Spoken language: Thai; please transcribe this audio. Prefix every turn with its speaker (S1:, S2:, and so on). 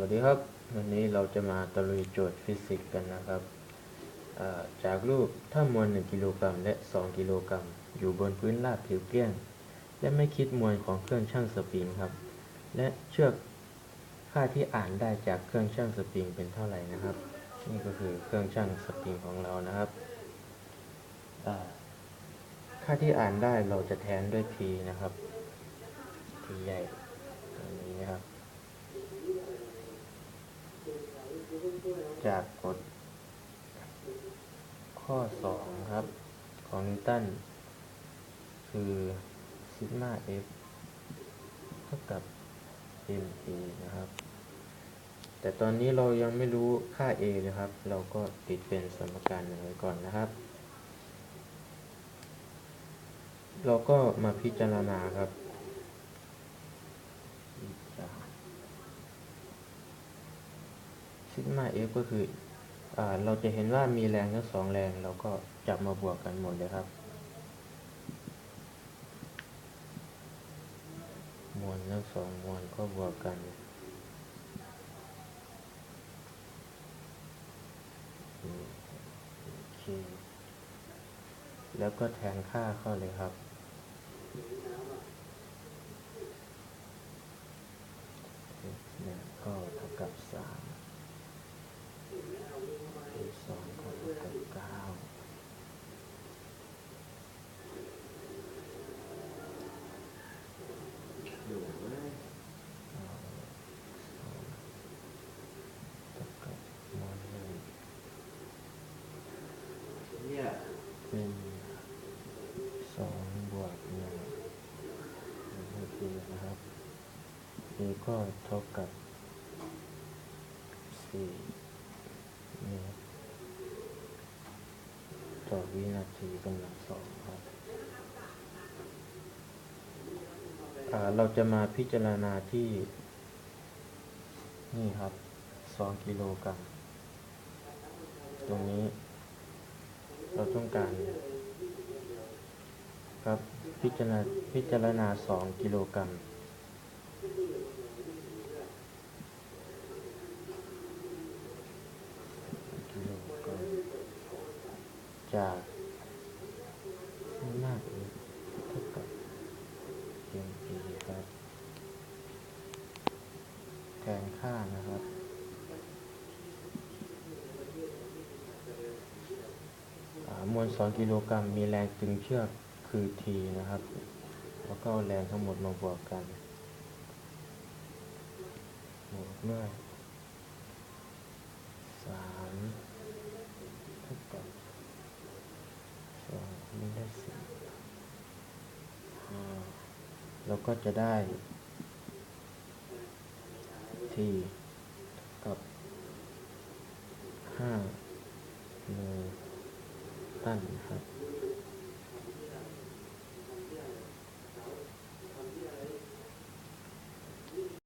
S1: วัสดีครับ วันนี้เราจะมาตะลุยโจทย์ฟิสิกส์กันนะครับ จากรูปถ้ามวล 1 กิโลกรัมและ 2 กิโลกรัมอยู่บนพื้นราบผิวเกลี้ยง และไม่คิดมวลของเครื่องชั่งสปริงครับ และเชือกค่าที่อ่านได้จากเครื่องชั่งสปริงเป็นเท่าไหร่นะครับ นี่ก็คือเครื่องชั่งสปริงของเรานะครับค่าที่อ่านได้เราจะแทนด้วย p นะครับ p ใหญ่ตรงนี้นะครับ จากกฎข้อ 2 ครับ ของนิวตันคือซิกมา f เท่ากับ ma นะครับ แต่ตอนนี้เรายังไม่รู้ค่า a เลยครับ เราก็ติดเป็นสมการหนึ่งไว้ก่อนนะครับ เราก็มาพิจารณาครับ ซิกมา f ก็คืออาเราจะเห็นว่ามีแรงทั้งสองแรงเราก็จับมาบวกกันหมดเลยครับมวลทั้งสองมวลก็บวกกันโอเคแล้วก็แทนค่าเข้าเลยครับเนี่ยก็เท่ากับสามที่สองก็เท่ากับเก้าเท่ากับมวลหนึ่ง
S2: เนี่ย
S1: เป็นสองบวกหนึ่งนี่คือนะครับนี่ก็เท่ากับสี่นี่ต่อวินาทีกำลังสองครับอ่าเราจะมาพิจารณาที่ นี่ครับสองกิโลกรัมตรงนี้ เราต้องการครับพิจารณาพิจารณาสองกิโลกรัมกิโลกรัมจากมากเท่ากับเอ็มพีครับแทนค่านะครับ อ่า มวล 2 กิโลกรัมมีแรงตึงเชือกคือ T นะครับ แล้วก็เอาแรงทั้งหมดมาบวกกันบวกด้วยสามเท่ากับสองนี่ได้สี่ห้าแล้วก็จะได้ T Ah ya